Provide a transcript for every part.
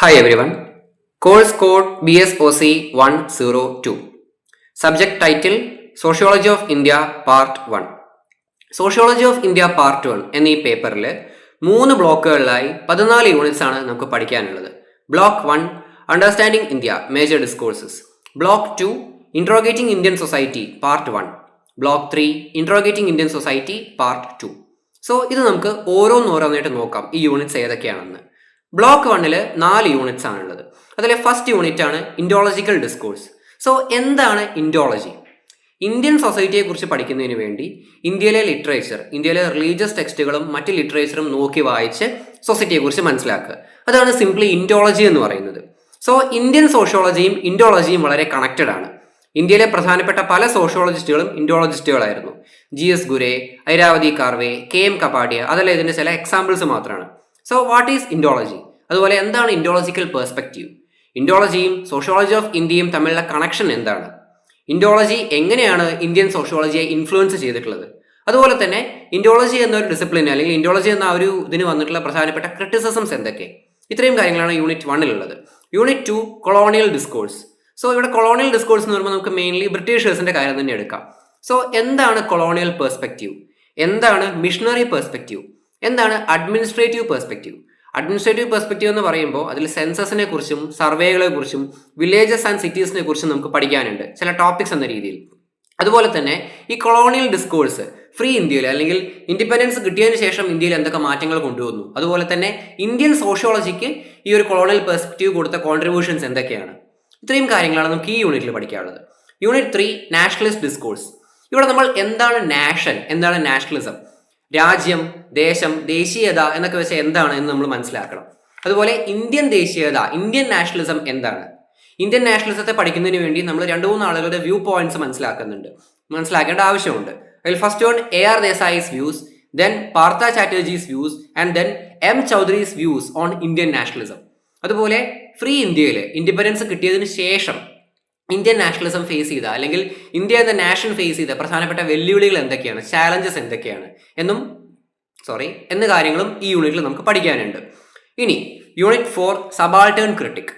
Hi everyone. Course code BSOC 102. Subject title Sociology of India Part 1. Sociology of India part one എന്നീ പേപ്പറിൽ മൂന്ന് ബ്ലോക്കുകളിലായി പതിനാല് units ആണ് നമുക്ക് പഠിക്കാനുള്ളത് block one understanding India major discourses block two interrogating Indian society part one block three interrogating Indian society part two so ഇത് നമുക്ക് ഓരോന്നോരോന്നായിട്ട് നോക്കാം ഈ യൂണിറ്റ്സ് ഏതൊക്കെയാണെന്ന് ബ്ലോക്ക് വണ്ണിൽ നാല് യൂണിറ്റ്സ് ആണുള്ളത്. അതിലെ ഫസ്റ്റ് യൂണിറ്റ് ആണ് ഇൻഡോളജിക്കൽ ഡിസ്കോഴ്സ് സോ എന്താണ് ഇൻഡോളജി ഇന്ത്യൻ സൊസൈറ്റിയെ കുറിച്ച് പഠിക്കുന്നതിന് വേണ്ടി ഇന്ത്യയിലെ ലിറ്ററേച്ചർ ഇന്ത്യയിലെ റിലീജിയസ് ടെക്സ്റ്റുകളും മറ്റ് ലിറ്ററേച്ചറും നോക്കി വായിച്ച് സൊസൈറ്റിയെ കുറിച്ച് മനസ്സിലാക്കുക. അതാണ് സിംപ്ലി ഇൻഡോളജി എന്ന് പറയുന്നത്. സോ ഇന്ത്യൻ സോഷ്യോളജിയും ഇൻഡോളജിയും വളരെ കണക്റ്റഡ് ആണ്. ഇന്ത്യയിലെ പ്രധാനപ്പെട്ട പല സോഷ്യോളജിസ്റ്റുകളും ഇൻഡോളജിസ്റ്റുകളായിരുന്നു G S Ghurye Iravati Karve K M Kapadia അതെല്ലാം ഇതിന്റെ ചില എക്സാമ്പിൾസ് മാത്രമാണ് സോ വാട്ട് ഈസ് ഇൻഡോളജി അതുപോലെ എന്താണ് ഇൻഡോളജിക്കൽ പെർസ്പെക്റ്റീവ് ഇൻഡോളജിയും സോഷ്യോളജി ഓഫ് ഇന്ത്യയും തമ്മിലുള്ള കണക്ഷൻ എന്താണ്? ഇൻഡോളജി എങ്ങനെയാണ് ഇന്ത്യൻ സോഷ്യോളജിയെ ഇൻഫ്ലുവൻസ് ചെയ്തിട്ടുള്ളത്? അതുപോലെ തന്നെ ഇൻഡോളജി എന്നൊരു ഡിസിപ്ലിൻ അല്ലെങ്കിൽ ഇൻഡോളജി എന്ന ഒരു ഇതിന് വന്നിട്ടുള്ള പ്രധാനപ്പെട്ട ക്രിറ്റിസിസംസ് എന്തൊക്കെ? ഇത്രയും കാര്യങ്ങളാണ് unit വണ്ണിലുള്ളത് unit two colonial discourse so ഇവിടെ കൊളോണിയൽ ഡിസ്കോഴ്സ് എന്ന് പറയുമ്പോൾ നമുക്ക് മെയിൻലി ബ്രിട്ടീഷേഴ്സിന്റെ കാര്യം തന്നെ എടുക്കാം. സോ എന്താണ് കൊളോണിയൽ പെർസ്പെക്റ്റീവ് എന്താണ് മിഷണറി പെർസ്പെക്റ്റീവ് എന്താണ് അഡ്മിനിസ്ട്രേറ്റീവ് പെർസ്പെക്റ്റീവ് അഡ്മിനിസ്ട്രേറ്റീവ് പെർസ്പെക്റ്റീവ് എന്ന് പറയുമ്പോൾ അതിൽ സെൻസസിനെ കുറിച്ചും സർവേകളെ കുറിച്ചും വില്ലേജസ് ആൻഡ് സിറ്റീസിനെ കുറിച്ചും നമുക്ക് പഠിക്കാനുണ്ട് ചില ടോപ്പിക്സ് എന്ന രീതിയിൽ. അതുപോലെ തന്നെ ഈ കൊളോണിയൽ ഡിസ്കോഴ്സ് ഫ്രീ ഇന്ത്യയിൽ അല്ലെങ്കിൽ ഇൻഡിപെൻഡൻസ് കിട്ടിയതിന് ശേഷം ഇന്ത്യയിൽ എന്തൊക്കെ മാറ്റങ്ങൾ കൊണ്ടുവന്നു? അതുപോലെ തന്നെ ഇന്ത്യൻ സോഷ്യോളജിക്ക് ഈ ഒരു കൊളോണിയൽ പെർസ്പെക്റ്റീവ് കൊടുത്ത കോൺട്രിബ്യൂഷൻസ് എന്തൊക്കെയാണ്? ഇത്രയും കാര്യങ്ങളാണ് നമുക്ക് ഈ യൂണിറ്റിൽ പഠിക്കാനുള്ളത്. യൂണിറ്റ് ത്രീ നാഷണലിസ്റ്റ് ഡിസ്കോഴ്സ് ഇവിടെ നമ്മൾ എന്താണ് നാഷൻ എന്താണ് നാഷണലിസം രാജ്യം ദേശം ദേശീയത എന്നൊക്കെ വെച്ചാൽ എന്താണ് എന്ന് നമ്മൾ മനസ്സിലാക്കണം. അതുപോലെ ഇന്ത്യൻ ദേശീയത ഇന്ത്യൻ നാഷണലിസം എന്താണ്? ഇന്ത്യൻ നാഷണലിസത്തെ പഠിക്കുന്നതിന് വേണ്ടി നമ്മൾ രണ്ട് മൂന്ന് ആളുകളുടെ വ്യൂ പോയിന്റ്സ് മനസ്സിലാക്കുന്നുണ്ട്. മനസ്സിലാക്കേണ്ട ആവശ്യമുണ്ട്. അതിൽ first one A R Desai's views then Partha Chatterjee's views and then M Chaudhuri's views on Indian nationalism അതുപോലെ ഫ്രീ ഇന്ത്യയിൽ ഇൻഡിപെൻഡൻസ് കിട്ടിയതിന് ശേഷം ഇന്ത്യൻ നാഷണലിസം ഫേസ് ചെയ്ത അല്ലെങ്കിൽ ഇന്ത്യ എന്ന നാഷൻ ഫേസ് ചെയ്ത പ്രധാനപ്പെട്ട വെല്ലുവിളികൾ എന്തൊക്കെയാണ്? ചാലഞ്ചസ് എന്തൊക്കെയാണ്? എന്നും സോറി എന്ന കാര്യങ്ങളും ഈ യൂണിറ്റിൽ നമുക്ക് പഠിക്കാനുണ്ട്. ഇനി യൂണിറ്റ് ഫോർ സബാൾട്ടേൺ ക്രിട്ടിക്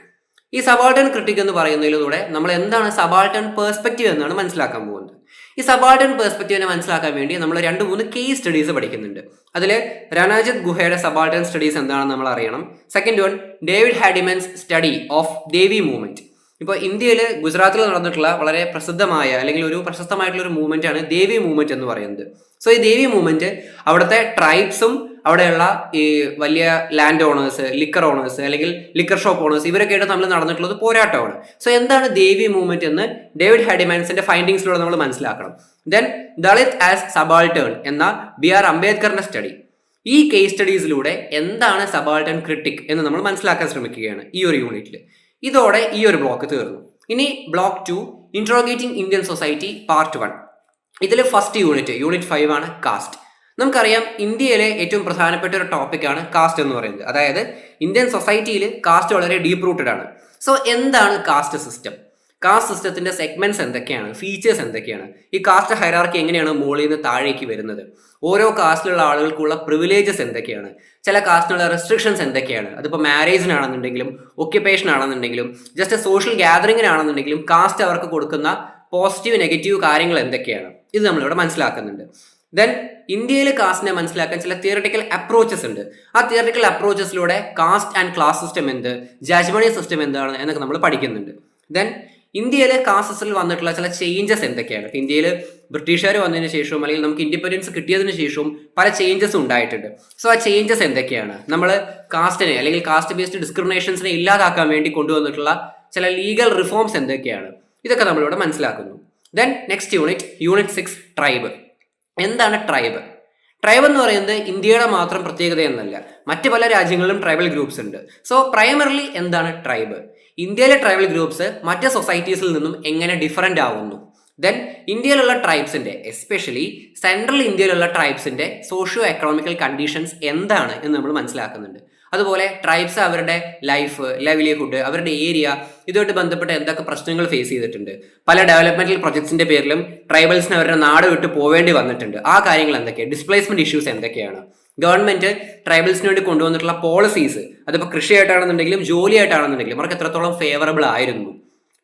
ഈ സബാൾട്ടേൺ ക്രിട്ടിക് എന്ന് പറയുന്നതിലൂടെ നമ്മൾ എന്താണ് സബാൾട്ടേൺ പേഴ്സ്പെക്റ്റീവ് എന്നാണ് മനസ്സിലാക്കാൻ പോകുന്നത്. ഈ സബാൾട്ടേൺ പേഴ്സ്പെക്റ്റീവിനെ മനസ്സിലാക്കാൻ വേണ്ടി നമ്മൾ രണ്ട് മൂന്ന് കേസ് സ്റ്റഡീസ് പഠിക്കുന്നുണ്ട്. അതിൽ രണജിത് ഗുഹയുടെ സബാൾട്ടേൺ സ്റ്റഡീസ് എന്താണെന്ന് നമ്മൾ അറിയണം. Second one David Hardiman's study of Devi movement ഇപ്പോൾ ഇന്ത്യയിൽ ഗുജറാത്തിൽ നടന്നിട്ടുള്ള വളരെ പ്രസിദ്ധമായ അല്ലെങ്കിൽ ഒരു പ്രശസ്തമായിട്ടുള്ള ഒരു മൂവ്മെന്റ് ആണ് ദേവി മൂവ്മെന്റ് എന്ന് പറയുന്നത്. സോ ഈ ദേവി മൂവ്മെന്റ് അവിടുത്തെ ട്രൈബ്സും അവിടെയുള്ള ഈ വലിയ ലാൻഡ് ഓണേഴ്സ് ലിക്കർ ഓണേഴ്സ് അല്ലെങ്കിൽ ലിക്കർ ഷോപ്പ് ഓണേഴ്സ് ഇവരൊക്കെ ആയിട്ട് നമ്മൾ നടന്നിട്ടുള്ളത് പോരാട്ടമാണ്. സോ എന്താണ് ദേവി മൂവ്മെന്റ് എന്ന് ഡേവിഡ് ഹാഡിമാൻസിന്റെ ഫൈൻഡിങ്സിലൂടെ നമ്മൾ മനസ്സിലാക്കണം. ദെൻ ദളിത് ആസ് സബാൾട്ടേൺ എന്ന ബി ആർ അംബേദ്കറിന്റെ സ്റ്റഡി ഈ കേസ് സ്റ്റഡീസിലൂടെ എന്താണ് സബാൾട്ടൺ ക്രിട്ടിക് എന്ന് നമ്മൾ മനസ്സിലാക്കാൻ ശ്രമിക്കുകയാണ് ഈ ഒരു യൂണിറ്റിൽ ഇതോടെ ഈ ഒരു ബ്ലോക്ക് തീർന്നു. ഇനി block two interrogating Indian society part one ഇതിൽ ഫസ്റ്റ് യൂണിറ്റ് യൂണിറ്റ് ഫൈവ് ആണ് കാസ്റ്റ് നമുക്കറിയാം ഇന്ത്യയിലെ ഏറ്റവും പ്രധാനപ്പെട്ട ഒരു ടോപ്പിക്കാണ് കാസ്റ്റ് എന്ന് പറയുന്നത്. അതായത് ഇന്ത്യൻ സൊസൈറ്റിയിൽ കാസ്റ്റ് വളരെ ഡീപ്പ് റൂട്ടഡ് ആണ്. സോ എന്താണ് കാസ്റ്റ് സിസ്റ്റം കാസ്റ്റ് സിസ്റ്റത്തിന്റെ സെഗ്മെന്റ്സ് എന്തൊക്കെയാണ്? ഫീച്ചേഴ്സ് എന്തൊക്കെയാണ്? ഈ കാസ്റ്റ് ഹൈറാർക്കി എങ്ങനെയാണ് മുകളിൽ നിന്ന് താഴേക്ക് വരുന്നത്? ഓരോ കാസ്റ്റിലുള്ള ആളുകൾക്കുള്ള പ്രിവിലേജസ് എന്തൊക്കെയാണ്? ചില കാസ്റ്റിനുള്ള റെസ്ട്രിക്ഷൻസ് എന്തൊക്കെയാണ്? അതിപ്പോൾ മാരേജിനാണെന്നുണ്ടെങ്കിലും ഒക്യുപ്പേഷൻ ആണെന്നുണ്ടെങ്കിലും ജസ്റ്റ് സോഷ്യൽ ഗ്യാതറിങ്ങിനാണെന്നുണ്ടെങ്കിലും കാസ്റ്റ് അവർക്ക് കൊടുക്കുന്ന പോസിറ്റീവ് നെഗറ്റീവ് കാര്യങ്ങൾ എന്തൊക്കെയാണ്? ഇത് നമ്മളിവിടെ മനസ്സിലാക്കുന്നുണ്ട്. ദെൻ ഇന്ത്യയിലെ കാസ്റ്റിനെ മനസ്സിലാക്കാൻ ചില തിയറട്ടിക്കൽ അപ്രോച്ചസ് ഉണ്ട്. ആ തിയറട്ടിക്കൽ അപ്രോച്ചസിലൂടെ കാസ്റ്റ് ആൻഡ് ക്ലാസ് സിസ്റ്റം എന്ത്? ജജ്മണി സിസ്റ്റം എന്താണ്? എന്നൊക്കെ നമ്മൾ പഠിക്കുന്നുണ്ട്. ദെൻ ഇന്ത്യയിലെ കാസസിൽ വന്നിട്ടുള്ള ചില ചേഞ്ചസ് എന്തൊക്കെയാണ്? ഇപ്പം ഇന്ത്യയിൽ ബ്രിട്ടീഷുകാർ വന്നതിന് ശേഷവും അല്ലെങ്കിൽ നമുക്ക് ഇൻഡിപെൻഡൻസ് കിട്ടിയതിന് ശേഷവും പല ചേഞ്ചസ് ഉണ്ടായിട്ടുണ്ട്. സോ ആ ചേഞ്ചസ് എന്തൊക്കെയാണ്? നമ്മൾ കാസ്റ്റിനെ അല്ലെങ്കിൽ കാസ്റ്റ് ബേസ്ഡ് ഡിസ്ക്രിമിനേഷൻസിനെ ഇല്ലാതാക്കാൻ വേണ്ടി കൊണ്ടുവന്നിട്ടുള്ള ചില ലീഗൽ റിഫോംസ് എന്തൊക്കെയാണ്? ഇതൊക്കെ നമ്മളിവിടെ മനസ്സിലാക്കുന്നു. Then next unit unit six tribe എന്താണ് ട്രൈബ് ട്രൈബ് എന്ന് പറയുന്നത് ഇന്ത്യയുടെ മാത്രം പ്രത്യേകത എന്നല്ല. മറ്റ് പല രാജ്യങ്ങളിലും ട്രൈബൽ ഗ്രൂപ്പ്സ് ഉണ്ട്. സോ പ്രൈമറിലി എന്താണ് ട്രൈബ് ഇന്ത്യയിലെ ട്രൈബൽ ഗ്രൂപ്പ്സ് മറ്റ് സൊസൈറ്റീസിൽ നിന്നും എങ്ങനെ ഡിഫറന്റ് ആവുന്നു? ദെൻ ഇന്ത്യയിലുള്ള ട്രൈബ്സിന്റെ എസ്പെഷ്യലി സെൻട്രൽ ഇന്ത്യയിലുള്ള ട്രൈബ്സിന്റെ സോഷ്യോ എക്കണോമിക്കൽ കണ്ടീഷൻസ് എന്താണ് എന്ന് നമ്മൾ മനസ്സിലാക്കുന്നുണ്ട്. അതുപോലെ ട്രൈബ്സ് അവരുടെ ലൈഫ് ലൈവ്ലിഹുഡ് അവരുടെ ഏരിയ ഇതുമായിട്ട് ബന്ധപ്പെട്ട് എന്തൊക്കെ പ്രശ്നങ്ങൾ ഫേസ് ചെയ്തിട്ടുണ്ട്. പല ഡെവലപ്മെന്റൽ പ്രൊജക്ട്സിന്റെ പേരിലും ട്രൈബൽസിന് അവരുടെ നാട് വിട്ട് പോവേണ്ടി വന്നിട്ടുണ്ട്. ആ കാര്യങ്ങൾ എന്തൊക്കെയാണ് ഡിസ്പ്ലേസ്മെന്റ് ഇഷ്യൂസ് എന്തൊക്കെയാണ്? ഗവൺമെന്റ് ട്രൈബൽസിന് വേണ്ടി കൊണ്ടുവന്നിട്ടുള്ള പോളിസീസ് അതിപ്പോൾ കൃഷിയായിട്ടാണെന്നുണ്ടെങ്കിലും ജോലിയായിട്ടാണെന്നുണ്ടെങ്കിലും അവർക്ക് എത്രത്തോളം ഫേവറബിൾ ആയിരുന്നു?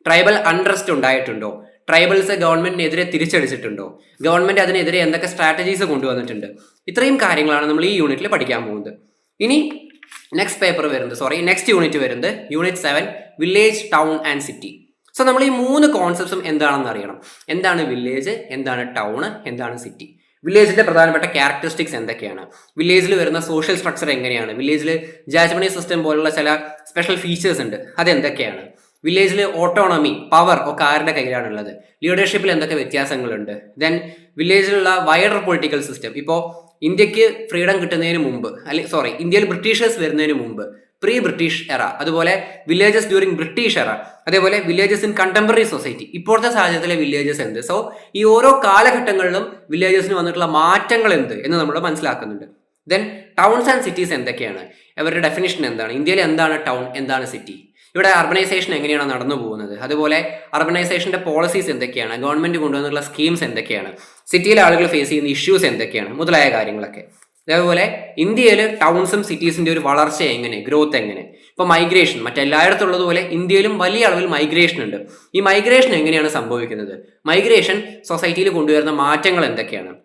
ട്രൈബൽ അൺട്രസ്റ്റ് ഉണ്ടായിട്ടുണ്ടോ? ട്രൈബൽസ് ഗവൺമെന്റിനെതിരെ തിരിച്ചടിച്ചിട്ടുണ്ടോ? ഗവൺമെന്റ് അതിനെതിരെ എന്തൊക്കെ സ്ട്രാറ്റജീസ് കൊണ്ടുവന്നിട്ടുണ്ട്? ഇത്രയും കാര്യങ്ങളാണ് നമ്മൾ ഈ യൂണിറ്റിൽ പഠിക്കാൻ പോകുന്നത്. ഇനി നെക്സ്റ്റ് പേപ്പർ വരുന്നത് സോറി നെക്സ്റ്റ് യൂണിറ്റ് വരുന്നത് unit seven village town and city so നമ്മൾ ഈ മൂന്ന് കോൺസെപ്റ്റ്സും എന്താണെന്ന് അറിയണം. എന്താണ് വില്ലേജ് എന്താണ് ടൗൺ എന്താണ് സിറ്റി വില്ലേജിന്റെ പ്രധാനപ്പെട്ട ക്യാരക്ടറിസ്റ്റിക്സ് എന്തൊക്കെയാണ്? വില്ലേജിൽ വരുന്ന സോഷ്യൽ സ്ട്രക്ചർ എങ്ങനെയാണ്? വില്ലേജിൽ ജാജ്മണി സിസ്റ്റം പോലുള്ള ചില സ്പെഷ്യൽ ഫീച്ചേഴ്സ് ഉണ്ട്. അതെന്തൊക്കെയാണ്? വില്ലേജിൽ ഓട്ടോണമി പവർ ഒക്കെ ആരുടെ കയ്യിലാണുള്ളത്? ലീഡർഷിപ്പിൽ എന്തൊക്കെ വ്യത്യാസങ്ങളുണ്ട്? ദെൻ വില്ലേജിലുള്ള വൈഡർ പൊളിറ്റിക്കൽ സിസ്റ്റം ഇപ്പോൾ ഇന്ത്യയ്ക്ക് ഫ്രീഡം കിട്ടുന്നതിന് മുമ്പ് അല്ലെ സോറി ഇന്ത്യയിൽ ബ്രിട്ടീഷേഴ്സ് വരുന്നതിന് മുമ്പ് പ്രീ ബ്രിട്ടീഷ് എറ അതുപോലെ വില്ലേജസ് ഡ്യൂറിങ് ബ്രിട്ടീഷ് എറ അതേപോലെ വില്ലേജസ് ഇൻ കണ്ടംപററി സൊസൈറ്റി ഇപ്പോഴത്തെ സാഹചര്യത്തിലെ വില്ലേജസ് എന്ത്? സോ ഈ ഓരോ കാലഘട്ടങ്ങളിലും വില്ലേജസിന് വന്നിട്ടുള്ള മാറ്റങ്ങൾ എന്ത് എന്ന് നമ്മൾ മനസ്സിലാക്കുന്നുണ്ട്. ദെൻ ടൗൺസ് ആൻഡ് സിറ്റീസ് എന്തൊക്കെയാണ്? അവരുടെ ഡെഫിനിഷൻ എന്താണ്? ഇന്ത്യയിൽ എന്താണ് ടൗൺ എന്താണ് സിറ്റി ഇവിടെ അർബനൈസേഷൻ എങ്ങനെയാണ് നടന്നു പോകുന്നത്? അതുപോലെ അർബനൈസേഷന്റെ പോളിസീസ് എന്തൊക്കെയാണ്? ഗവൺമെന്റ് കൊണ്ടുവന്നിട്ടുള്ള സ്കീംസ് എന്തൊക്കെയാണ്? സിറ്റിയിലെ ആളുകൾ ഫേസ് ചെയ്യുന്ന ഇഷ്യൂസ് എന്തൊക്കെയാണ്? മുതലായ കാര്യങ്ങളൊക്കെ. അതേപോലെ ഇന്ത്യയിൽ ടൗൺസും സിറ്റീസിന്റെ ഒരു വളർച്ച എങ്ങനെ ഗ്രോത്ത് എങ്ങനെ? ഇപ്പൊ മൈഗ്രേഷൻ മറ്റെല്ലായിടത്തും ഉള്ളതുപോലെ ഇന്ത്യയിലും വലിയ അളവിൽ മൈഗ്രേഷൻ ഉണ്ട്. ഈ മൈഗ്രേഷൻ എങ്ങനെയാണ് സംഭവിക്കുന്നത്? മൈഗ്രേഷൻ സൊസൈറ്റിയിൽ കൊണ്ടുവരുന്ന മാറ്റങ്ങൾ എന്തൊക്കെയാണ്?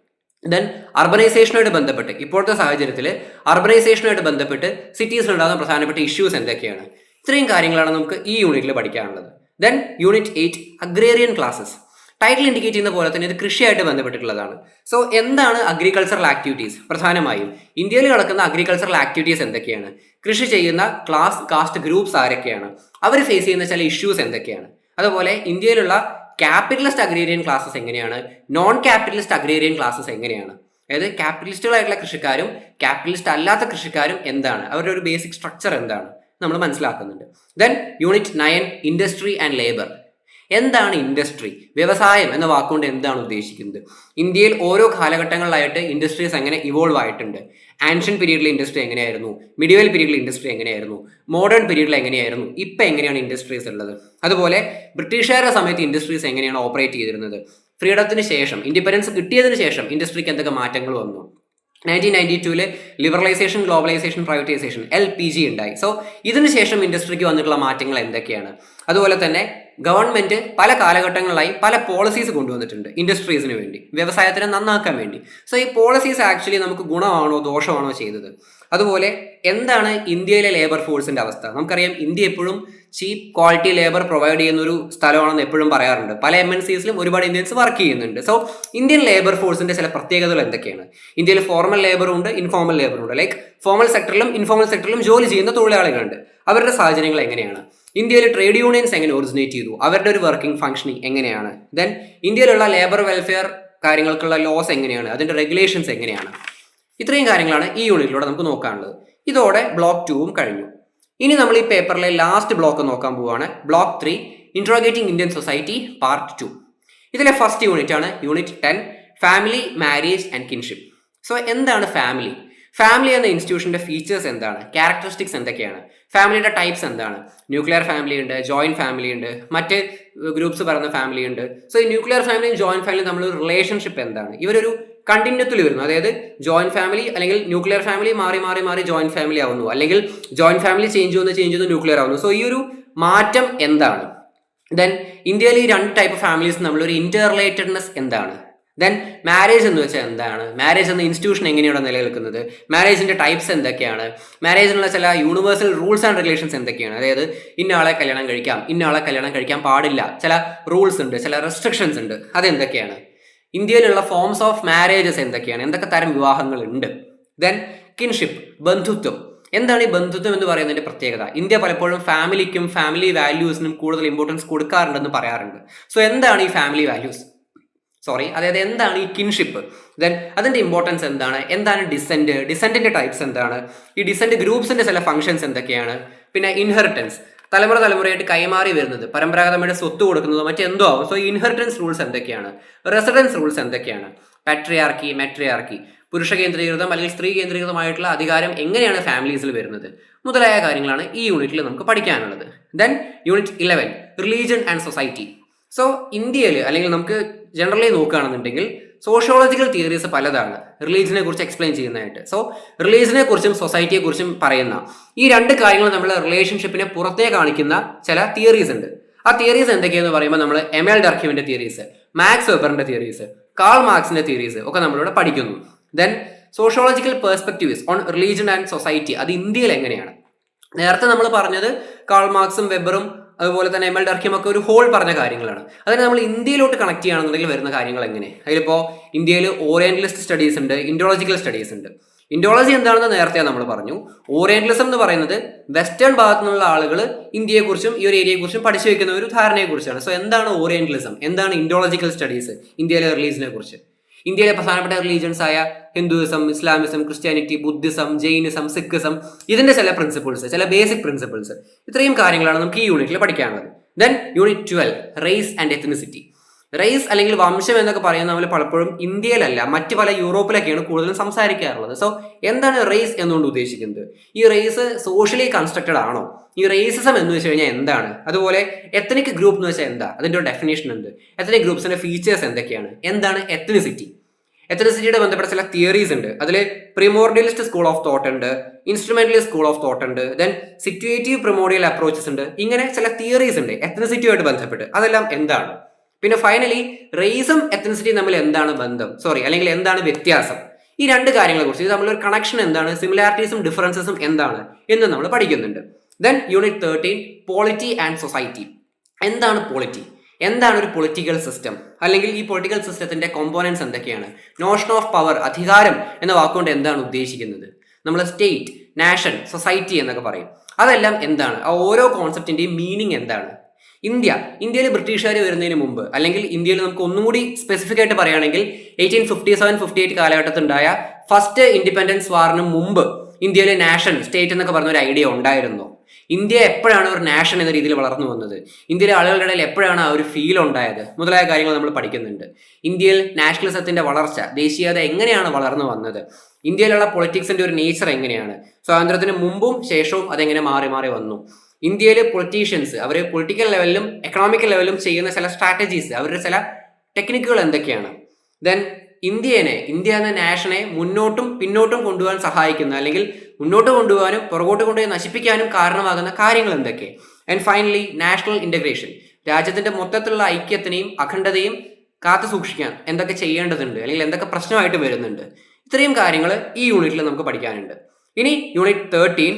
ദെൻ അർബനൈസേഷനുമായിട്ട് ബന്ധപ്പെട്ട് ഇപ്പോഴത്തെ സാഹചര്യത്തിൽ അർബനൈസേഷനുമായിട്ട് ബന്ധപ്പെട്ട് സിറ്റീസിലുണ്ടാകുന്ന പ്രധാനപ്പെട്ട ഇഷ്യൂസ് എന്തൊക്കെയാണ്? ഇത്രയും കാര്യങ്ങളാണ് നമുക്ക് ഈ യൂണിറ്റിൽ പഠിക്കാനുള്ളത്. Then unit eight agrarian classes title indicate ചെയ്യുന്ന പോലെ തന്നെ ഇത് കൃഷിയായിട്ട് ബന്ധപ്പെട്ടിട്ടുള്ളതാണ്. സോ എന്താണ് അഗ്രികൾച്ചറൽ ആക്ടിവിറ്റീസ് പ്രധാനമായും ഇന്ത്യയിൽ നടക്കുന്ന അഗ്രികൾച്ചറൽ ആക്ടിവിറ്റീസ് എന്തൊക്കെയാണ്? കൃഷി ചെയ്യുന്ന ക്ലാസ് കാസ്റ്റ് ഗ്രൂപ്പ്സ് ആരൊക്കെയാണ്? അവർ ഫേസ് ചെയ്യുന്ന ചില ഇഷ്യൂസ് എന്തൊക്കെയാണ്? അതുപോലെ ഇന്ത്യയിലുള്ള ക്യാപിറ്റലിസ്റ്റ് അഗ്രീരിയൻ ക്ലാസ്സസ് എങ്ങനെയാണ്? നോൺ ക്യാപിറ്റലിസ്റ്റ് അഗ്രീരിയൻ ക്ലാസ്സസ് എങ്ങനെയാണ്? അതായത് ക്യാപിറ്റലിസ്റ്റുകളായിട്ടുള്ള കൃഷിക്കാരും ക്യാപിറ്റലിസ്റ്റ് അല്ലാത്ത കൃഷിക്കാരും എന്താണ്? അവരുടെ ഒരു ബേസിക് സ്ട്രക്ചർ എന്താണ്? നമ്മൾ മനസ്സിലാക്കുന്നുണ്ട്. Then unit nine industry and labour എന്താണ് ഇൻഡസ്ട്രി വ്യവസായം എന്ന വാക്കുകൊണ്ട് എന്താണ് ഉദ്ദേശിക്കുന്നത്? ഇന്ത്യയിൽ ഓരോ കാലഘട്ടങ്ങളിലായിട്ട് ഇൻഡസ്ട്രീസ് എങ്ങനെ ഇവോൾവ് ആയിട്ടുണ്ട്? ആൻഷ്യൻ പീരീഡിലെ ഇൻഡസ്ട്രി എങ്ങനെയായിരുന്നു? മിഡിവൽ പീരീഡിലെ ഇൻഡസ്ട്രി എങ്ങനെയായിരുന്നു? മോഡേൺ പീരീഡിൽ എങ്ങനെയായിരുന്നു? ഇപ്പം എങ്ങനെയാണ് ഇൻഡസ്ട്രീസ് ഉള്ളത്? അതുപോലെ ബ്രിട്ടീഷുകാരുടെ സമയത്ത് ഇൻഡസ്ട്രീസ് എങ്ങനെയാണ് ഓപ്പറേറ്റ് ചെയ്തിരുന്നത്? ഫ്രീഡത്തിന് ശേഷം ഇൻഡിപെൻഡൻസ് കിട്ടിയതിന് ശേഷം ഇൻഡസ്ട്രിക്ക് എന്തൊക്കെ മാറ്റങ്ങൾ വന്നു? Nineteen ninety tool liberalisation globalisation privatisation L P G ഉണ്ടായി. സോ ഇതിനുശേഷം ഇൻഡസ്ട്രിക്ക് വന്നിട്ടുള്ള മാറ്റങ്ങൾ എന്തൊക്കെയാണ്? അതുപോലെ തന്നെ ഗവൺമെന്റ് പല കാലഘട്ടങ്ങളിലായി പല പോളിസീസ് കൊണ്ടുവന്നിട്ടുണ്ട് ഇൻഡസ്ട്രീസിന് വേണ്ടി. വ്യവസായത്തിനെ നന്നാക്കാൻ വേണ്ടി. സോ ഈ പോളിസീസ് ആക്ച്വലി നമുക്ക് ഗുണമാണോ ദോഷമാണോ ചെയ്തത്? അതുപോലെ എന്താണ് ഇന്ത്യയിലെ ലേബർ ഫോഴ്സിന്റെ അവസ്ഥ? നമുക്കറിയാം ഇന്ത്യ എപ്പോഴും ചീപ്പ് ക്വാളിറ്റി ലേബർ പ്രൊവൈഡ് ചെയ്യുന്ന ഒരു സ്ഥലമാണെന്ന് എപ്പോഴും പറയാറുണ്ട്. പല എം എൻ ഒരുപാട് ഇന്ത്യൻസ് വർക്ക് ചെയ്യുന്നുണ്ട്. സോ ഇന്ത്യൻ ലേബർ ഫോഴ്സിന്റെ ചില പ്രത്യേകതകൾ എന്തൊക്കെയാണ്? ഇന്ത്യയിൽ ഫോർമൽ ലേബറും ഉണ്ട് ഇൻഫോർമൽ ലേബറും ഉണ്ട്. ലൈക്ക് ഫോർമൽ സെക്ടറിലും ഇൻഫോർമൽ സെക്ടറിലും ജോലി ചെയ്യുന്ന തൊഴിലാളികളുണ്ട്. അവരുടെ സാഹചര്യങ്ങൾ എങ്ങനെയാണ്? ഇന്ത്യയിൽ ട്രേഡ് യൂണിയൻസ് എങ്ങനെ ഒറിജിനേറ്റ് ചെയ്തു? അവരുടെ ഒരു വർക്കിംഗ് ഫംഗ്ഷനിങ് എങ്ങനെയാണ്? ദെൻ ഇന്ത്യയിലുള്ള ലേബർ വെൽഫെയർ കാര്യങ്ങൾക്കുള്ള ലോസ് എങ്ങനെയാണ്? അതിന്റെ റെഗുലേഷൻസ് എങ്ങനെയാണ്? ഇത്രയും കാര്യങ്ങളാണ് ഈ യൂണിറ്റിലൂടെ നമുക്ക് നോക്കാനുള്ളത്. ഇതോടെ ബ്ലോക്ക് ടൂവും കഴിഞ്ഞു. ഇനി നമ്മൾ ഈ പേപ്പറിലെ ലാസ്റ്റ് ബ്ലോക്ക് നോക്കാൻ പോവുകയാണ് block three interrogating Indian society part two ഇതിലെ ഫസ്റ്റ് യൂണിറ്റ് ആണ് unit ten family marriage and kinship so എന്താണ് ഫാമിലി ഫാമിലി എന്ന ഇൻസ്റ്റിറ്റ്യൂഷന്റെ ഫീച്ചേഴ്സ് എന്താണ്? ക്യാരക്ടറിസ്റ്റിക്സ് എന്തൊക്കെയാണ്? ഫാമിലിയുടെ ടൈപ്സ് എന്താണ്? ന്യൂക്ലിയർ ഫാമിലി ഉണ്ട് ജോയിന്റ് ഫാമിലി ഉണ്ട് മറ്റ് ഗ്രൂപ്പ്സ് പറയുന്ന ഫാമിലി ഉണ്ട്. സോ ഈ ന്യൂക്ലിയർ ഫാമിലിയും ജോയിന്റ് ഫാമിലിയും തമ്മിലൊരു റിലേഷൻഷിപ്പ് എന്താണ്? ഇവരൊരു കണ്ടിന്യൂത്തിൽ വരുന്നു. അതായത് ജോയിന്റ് ഫാമിലി അല്ലെങ്കിൽ ന്യൂക്ലിയർ ഫാമിലി മാറി മാറി മാറി ജോയിന്റ് ഫാമിലി ആവുന്നു. അല്ലെങ്കിൽ ജോയിന്റ് ഫാമിലി ചേഞ്ച് ചെയ്യുന്നു ചേഞ്ച് ചെയ്യുന്നു ന്യൂക്ലിയർ ആവുന്നു. സോ ഈ ഒരു മാറ്റം എന്താണ്? ദെൻ ഇന്ത്യയിൽ ഈ രണ്ട് ടൈപ്പ് ഫാമിലീസ് ഒരു ഇന്റർ റിലേറ്റഡ്നെസ് എന്താണ്? ദെൻ മാരേജ് എന്ന് വെച്ചാൽ എന്താണ്? മാരേജ് എന്ന ഇൻസ്റ്റിറ്റ്യൂഷൻ എങ്ങനെയാണ് നിലനിൽക്കുന്നത്? മാരേജിന്റെ ടൈപ്സ് എന്തൊക്കെയാണ്? മാരേജിനുള്ള ചില യൂണിവേഴ്സൽ റൂൾസ് ആൻഡ് റെഗുലേഷൻസ് എന്തൊക്കെയാണ്? അതായത് ഇന്നാളെ കല്യാണം കഴിക്കാം ഇന്നാളെ കല്യാണം കഴിക്കാൻ പാടില്ല. ചില റൂൾസ് ഉണ്ട് ചില റെസ്ട്രിക്ഷൻസ് ഉണ്ട്. അതെന്തൊക്കെയാണ്? ഇന്ത്യയിലുള്ള ഫോംസ് ഓഫ് മാരേജസ് എന്തൊക്കെയാണ്? എന്തൊക്കെ തരം വിവാഹങ്ങൾ ഉണ്ട് ദെൻ കിൻഷിപ്പ് ബന്ധുത്വം. എന്താണ് ഈ ബന്ധുത്വം എന്ന് പറയുന്നതിന്റെ പ്രത്യേകത? ഇന്ത്യ പലപ്പോഴും ഫാമിലിക്കും ഫാമിലി വാല്യൂസിനും കൂടുതൽ ഇമ്പോർട്ടൻസ് കൊടുക്കാറുണ്ടെന്ന് പറയാറുണ്ട്. സോ എന്താണ് ഈ ഫാമിലി വാല്യൂസ് സോറി അതായത് എന്താണ് ഈ കിൻഷിപ്പ് ദെൻ അതിന്റെ ഇമ്പോർട്ടൻസ് എന്താണ്? എന്താണ് ഡിസെന്റ് ഡിസെന്റിന്റെ ടൈപ്സ് എന്താണ്? ഈ ഡിസെന്റ് ഗ്രൂപ്പ്സിന്റെ ചില ഫങ്ഷൻസ് എന്തൊക്കെയാണ്? പിന്നെ ഇൻഹെറിറ്റൻസ് തലമുറ തലമുറയായിട്ട് കൈമാറി വരുന്നത് പരമ്പരാഗതമായിട്ട് സ്വത്ത് കൊടുക്കുന്നതോ മറ്റെന്തോ ആവും. സോ ഇൻഹെറിറ്റൻസ് റൂൾസ് എന്തൊക്കെയാണ്? റെസിഡൻസ് റൂൾസ് എന്തൊക്കെയാണ്? പാട്രിയാർക്കി മെട്രിയാർക്കി പുരുഷ കേന്ദ്രീകൃതം അല്ലെങ്കിൽ സ്ത്രീ കേന്ദ്രീകൃതമായിട്ടുള്ള അധികാരം എങ്ങനെയാണ് ഫാമിലീസിൽ വരുന്നത്? മുതലായ കാര്യങ്ങളാണ് ഈ യൂണിറ്റിൽ നമുക്ക് പഠിക്കാനുള്ളത്. Then unit eleven religion and society so ഇന്ത്യയിൽ അല്ലെങ്കിൽ നമുക്ക് ജനറലി നോക്കുകയാണെന്നുണ്ടെങ്കിൽ സോഷ്യോളജിക്കൽ തിയറീസ് പലതാണ്. റിലീജിയനെ കുറിച്ച് എക്സ്പ്ലെയിൻ ചെയ്യുന്നതായിട്ട്. സോ റിലീജിയനെ കുറിച്ചും സൊസൈറ്റിയെ കുറിച്ചും പറയുന്ന ഈ രണ്ട് കാര്യങ്ങൾ നമ്മൾ റിലേഷൻഷിപ്പിനെ പുറത്തേ കാണിക്കുന്ന ചില തിയറീസ് ഉണ്ട്. ആ തിയറീസ് എന്തൊക്കെയാന്ന് പറയുമ്പോൾ നമ്മൾ എം എൽ ഡർക്യുവിന്റെ തിയറീസ് മാക്സ് വെബറിന്റെ തിയറീസ് കാൾ മാർക്സിന്റെ തിയറീസ് ഒക്കെ നമ്മളിവിടെ പഠിക്കുന്നു. Then sociological perspectives on religion and society അത് ഇന്ത്യയിൽ എങ്ങനെയാണ്? നേരത്തെ നമ്മൾ പറഞ്ഞത് കാൾ മാർക്സും വെബറും അതുപോലെ തന്നെ എം എൽ ഒക്കെ ഒരു ഹോൾ പറഞ്ഞ കാര്യങ്ങളാണ്. അതിന് നമ്മൾ ഇന്ത്യയിലോട്ട് കണക്ട് ചെയ്യുകയാണെന്നുണ്ടെങ്കിൽ വരുന്ന കാര്യങ്ങൾ എങ്ങനെ? അതിലിപ്പോൾ ഇന്ത്യയിൽ ഓറിയന്റലിസ്റ്റ് സ്റ്റഡീസ് ഉണ്ട് ഇൻഡോളജിക്കൽ സ്റ്റഡീസ് ഉണ്ട്. ഇൻഡോളജി എന്താണെന്ന് നേരത്തെ നമ്മൾ പറഞ്ഞു. ഓറിയന്റലിസം എന്ന് പറയുന്നത് വെസ്റ്റേൺ ഭാഗത്തു നിന്നുള്ള ആളുകൾ ഇന്ത്യയെക്കുറിച്ചും ഈ ഒരു ഏരിയയെക്കുറിച്ചും പഠിച്ചു വയ്ക്കുന്ന ഒരു ധാരണയെക്കുറിച്ചാണ്. സോ എന്താണ് ഓറിയന്റലിസം എന്താണ് ഇൻഡോളജിക്കൽ സ്റ്റഡീസ് ഇന്ത്യയിലെ റിലീജിനെ കുറിച്ച്. ഇന്ത്യയിലെ പ്രധാനപ്പെട്ട റിലീജിയൻസ് ആയ Hinduism Islamism Christianity Buddhism Jainism Sikhism ഇതിന്റെ ചില പ്രിൻസിപ്പിൾസ് ചില ബേസിക് പ്രിൻസിപ്പിൾസ് ഇത്രയും കാര്യങ്ങളാണ് നമുക്ക് ഈ യൂണിറ്റിൽ പഠിക്കാനുള്ളത്. Then unit twelve race and ethnicity race അല്ലെങ്കിൽ വംശം എന്നൊക്കെ പറയുന്ന നമ്മൾ പലപ്പോഴും ഇന്ത്യയിലല്ല മറ്റ് പല യൂറോപ്പിലൊക്കെയാണ് കൂടുതലും സംസാരിക്കാറുള്ളത്. സോ എന്താണ് റേസ് എന്നുകൊണ്ട് ഉദ്ദേശിക്കുന്നത്? ഈ റേസ് സോഷ്യലി കൺസ്ട്രക്റ്റഡ് ആണോ? ഈ റേസിസം എന്ന് വെച്ച് കഴിഞ്ഞാൽ എന്താണ്? അതുപോലെ എത്തനിക് ഗ്രൂപ്പ് എന്ന് വെച്ചാൽ എന്താ? അതിന്റെ ഒരു ഡെഫിനേഷൻ എന്ത്? എത്തനിക് ഗ്രൂപ്പ്സിന്റെ ഫീച്ചേഴ്സ് എന്തൊക്കെയാണ്? എന്താണ് എത്തനിസിറ്റി എത്തനിസിറ്റിയുടെ ബന്ധപ്പെട്ട ചില തിയറീസ് ഉണ്ട്. അതിൽ പ്രിമോർഡിയലിസ്റ്റ് സ്കൂൾ ഓഫ് തോട്ട് ഉണ്ട് ഇൻസ്ട്രുമെന്റലിസ്റ്റ് സ്കൂൾ ഓഫ് തോട്ട് ഉണ്ട് ദെൻ സിറ്റുവേറ്റീവ് പ്രിമോഡിയൽ അപ്രോച്ചസ് ഉണ്ട്. ഇങ്ങനെ ചില തിയറീസ് ഉണ്ട് എത്തനിസിറ്റിയുമായിട്ട് ബന്ധപ്പെട്ട്. അതെല്ലാം എന്താണ്? പിന്നെ ഫൈനലി റേസും എത്തനസിറ്റിയും തമ്മിൽ എന്താണ് ബന്ധം? സോറി അല്ലെങ്കിൽ എന്താണ് വ്യത്യാസം? ഈ രണ്ട് കാര്യങ്ങളെ കുറിച്ച്. തമ്മിലൊരു കണക്ഷൻ എന്താണ്? സിമിലാരിറ്റീസും ഡിഫറൻസസും എന്താണ്? എന്ന് നമ്മൾ പഠിക്കുന്നുണ്ട്. Then unit thirteen polity and society എന്താണ് പോളിറ്റി എന്താണ് ഒരു പൊളിറ്റിക്കൽ സിസ്റ്റം അല്ലെങ്കിൽ ഈ പൊളിറ്റിക്കൽ സിസ്റ്റത്തിന്റെ കോമ്പോണൻസ് എന്തൊക്കെയാണ്? നോഷൻ ഓഫ് പവർ അധികാരം എന്ന വാക്കുകൊണ്ട് എന്താണ് ഉദ്ദേശിക്കുന്നത്? നമ്മൾ സ്റ്റേറ്റ് നാഷൻ സൊസൈറ്റി എന്നൊക്കെ പറയും. അതെല്ലാം എന്താണ്? ആ ഓരോ കോൺസെപ്റ്റിന്റെയും മീനിങ് എന്താണ്? ഇന്ത്യ ഇന്ത്യയിൽ ബ്രിട്ടീഷുകാർ വരുന്നതിന് മുമ്പ് അല്ലെങ്കിൽ ഇന്ത്യയിൽ നമുക്ക് ഒന്നും കൂടി സ്പെസിഫിക് ആയിട്ട് പറയുകയാണെങ്കിൽ eighteen fifty seven fifty eight കാലഘട്ടത്തിലുണ്ടായ first independence വാറിന് മുമ്പ് ഇന്ത്യയിലെ നാഷൻ സ്റ്റേറ്റ് എന്നൊക്കെ പറഞ്ഞ ഒരു ഐഡിയ ഉണ്ടായിരുന്നു. ഇന്ത്യ എപ്പോഴാണ് ഒരു നാഷൻ എന്ന രീതിയിൽ വളർന്നു വന്നത്? ഇന്ത്യയിലെ ആളുകളുടെ ഇടയിൽ എപ്പോഴാണ് ആ ഒരു ഫീൽ ഉണ്ടായത്? മുതലായ കാര്യങ്ങൾ നമ്മൾ പഠിക്കുന്നുണ്ട്. ഇന്ത്യയിൽ നാഷണലിസത്തിന്റെ വളർച്ച ദേശീയത എങ്ങനെയാണ് വളർന്നു വന്നത്? ഇന്ത്യയിലുള്ള പൊളിറ്റിക്സിന്റെ ഒരു നേച്ചർ എങ്ങനെയാണ്? സ്വാതന്ത്ര്യത്തിന് മുമ്പും ശേഷവും അതെങ്ങനെ മാറി മാറി വന്നു? ഇന്ത്യയിലെ പൊളിറ്റീഷ്യൻസ് അവർ പൊളിറ്റിക്കൽ ലെവലിലും എക്കണോമിക്കൽ ലെവലിലും ചെയ്യുന്ന ചില സ്ട്രാറ്റജീസ് അവരുടെ ചില ടെക്നിക്കുകൾ എന്തൊക്കെയാണ്? ദെൻ ഇന്ത്യനെ ഇന്ത്യ എന്ന നാഷനെ മുന്നോട്ടും പിന്നോട്ടും കൊണ്ടുപോകാൻ സഹായിക്കുന്ന അല്ലെങ്കിൽ മുന്നോട്ട് കൊണ്ടുപോകാനും പുറകോട്ട് കൊണ്ടുപോയി നശിപ്പിക്കാനും കാരണമാകുന്ന കാര്യങ്ങൾ എന്തൊക്കെ? ആൻഡ് ഫൈനലി നാഷണൽ ഇന്റഗ്രേഷൻ രാജ്യത്തിന്റെ മൊത്തത്തിലുള്ള ഐക്യത്തിനെയും അഖണ്ഡതയും കാത്തു സൂക്ഷിക്കാൻ എന്തൊക്കെ ചെയ്യേണ്ടതുണ്ട്? അല്ലെങ്കിൽ എന്തൊക്കെ പ്രശ്നമായിട്ട് വരുന്നുണ്ട്? ഇത്രയും കാര്യങ്ങൾ ഈ യൂണിറ്റിൽ നമുക്ക് പഠിക്കാനുണ്ട്. ഇനി യൂണിറ്റ് തേർട്ടീൻ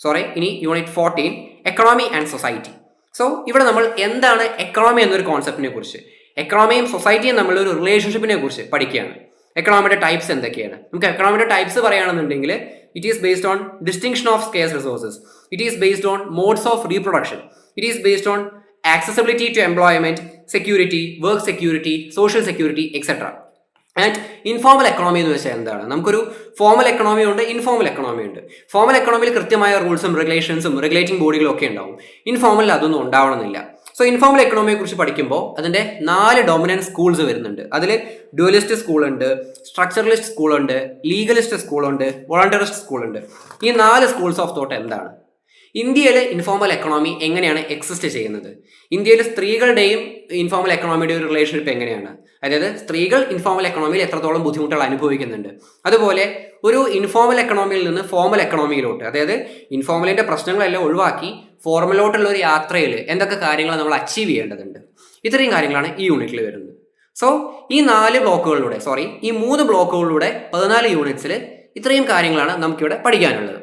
സോറി ഇനി unit fourteen economy and society so ഇവിടെ നമ്മൾ എന്താണ് എക്കണോമി എന്നൊരു കോൺസെപ്റ്റിനെ കുറിച്ച് എക്കണോമിയും സൊസൈറ്റിയും തമ്മിലുള്ള ഒരു റിലേഷൻഷിപ്പിനെ കുറിച്ച് പഠിക്കുകയാണ്. എക്കണോമിയുടെ ടൈപ്സ് എന്തൊക്കെയാണ്? നമുക്ക് എക്കണോമിയുടെ ടൈപ്സ് പറയുകയാണെന്നുണ്ടെങ്കിൽ it is based on distinction of scarce resources it is based on modes of reproduction it is based on accessibility to employment security work security social security etcetera and informal economy എന്ന് വെച്ചാൽ എന്താണ്? നമുക്കൊരു formal economy ഉണ്ട് informal economy ഉണ്ട്. Formal എക്കണോമിയിൽ കൃത്യമായ റൂൾസും റെഗുലേഷൻസും regulating ബോഡികളും ഒക്കെ ഉണ്ടാവും. ഇൻഫോമലിൽ അതൊന്നും ഉണ്ടാവണമെന്നില്ല. സോ ഇൻഫോമൽ എക്കണോമിയെ കുറിച്ച് പഠിക്കുമ്പോൾ അതിന്റെ നാല് ഡോമിനന്റ് സ്കൂൾസ് വരുന്നുണ്ട്. അതിൽ ഡ്യുവലിസ്റ്റ് സ്കൂൾ ഉണ്ട് സ്ട്രക്ചറലിസ്റ്റ് സ്കൂൾ ഉണ്ട് ലീഗലിസ്റ്റ് സ്കൂൾ ഉണ്ട് വോളണ്ടറിസ്റ്റ് സ്കൂൾ ഉണ്ട്. ഈ നാല് സ്കൂൾസ് ഓഫ് തോട്ട് എന്താണ്? ഇന്ത്യയിലെ ഇൻഫോമൽ എക്കണോമി എങ്ങനെയാണ് എക്സിസ്റ്റ് ചെയ്യുന്നത്? ഇന്ത്യയിൽ സ്ത്രീകളുടെയും ഇൻഫോമൽ എക്കണോമിയുടെ ഒരു റിലേഷൻഷിപ്പ് എങ്ങനെയാണ്? അതായത് സ്ത്രീകൾ ഇൻഫോമൽ എക്കണോമിയിൽ എത്രത്തോളം ബുദ്ധിമുട്ടുകൾ അനുഭവിക്കുന്നുണ്ട്? അതുപോലെ ഒരു ഇൻഫോമൽ എക്കണോമിയിൽ നിന്ന് ഫോമൽ എക്കണോമിയിലോട്ട് അതായത് ഇൻഫോർമലിന്റെ പ്രശ്നങ്ങളെല്ലാം ഒഴിവാക്കി ഫോർമലോട്ടുള്ള ഒരു യാത്രയിൽ എന്തൊക്കെ കാര്യങ്ങൾ നമ്മൾ അച്ചീവ് ചെയ്യേണ്ടതുണ്ട്? ഇത്രയും കാര്യങ്ങളാണ് ഈ യൂണിറ്റിൽ വരുന്നത്. സോ ഈ നാല് ബ്ലോക്കുകളിലൂടെ സോറി ഈ മൂന്ന് ബ്ലോക്കുകളിലൂടെ പതിനാല് യൂണിറ്റ്സിൽ ഇത്രയും കാര്യങ്ങളാണ് നമുക്കിവിടെ പഠിക്കാനുള്ളത്.